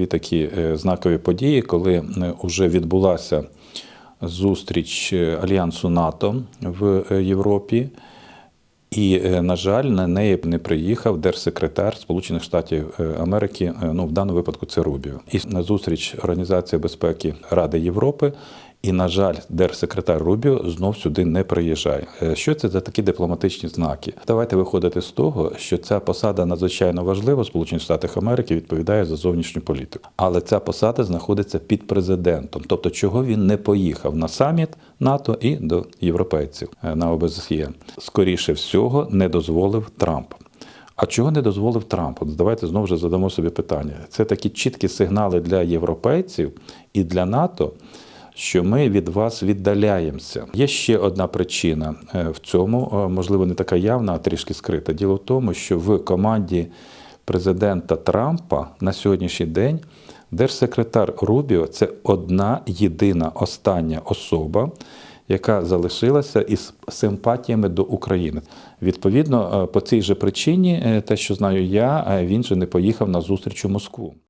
дві такі е, знакові події, коли вже відбулася зустріч е, Альянсу НАТО в е, Європі. І, е, на жаль, на неї не приїхав держсекретар Сполучених Штатів е, Америки. е, Ну, в даному випадку це Рубіо. І на зустріч Організації безпеки Ради Європи. І, на жаль, держсекретар Рубіо знов сюди не приїжджає. Е, Що це за такі дипломатичні знаки? Давайте виходити з того, що ця посада надзвичайно важлива Сполучених Штатах Америки відповідає за зовнішню політику. Але ця посада знаходиться під президентом. Тобто, чого він не поїхав на саміт НАТО і до європейців е, на ОБСЄ. Скоріше всього, не дозволив Трамп. А чого не дозволив Трамп? От давайте знову ж задамо собі питання. Це такі чіткі сигнали для європейців і для НАТО, що ми від вас віддаляємося. Є ще одна причина е, в цьому, е, можливо, не така явна, а трішки скрита. Діло в тому, що в команді президента Трампа на сьогоднішній день держсекретар Рубіо це одна єдина остання особа, яка залишилася із симпатіями до України. Відповідно, е, по цій же причині, те, що знаю я, він же не поїхав на зустріч у Москву.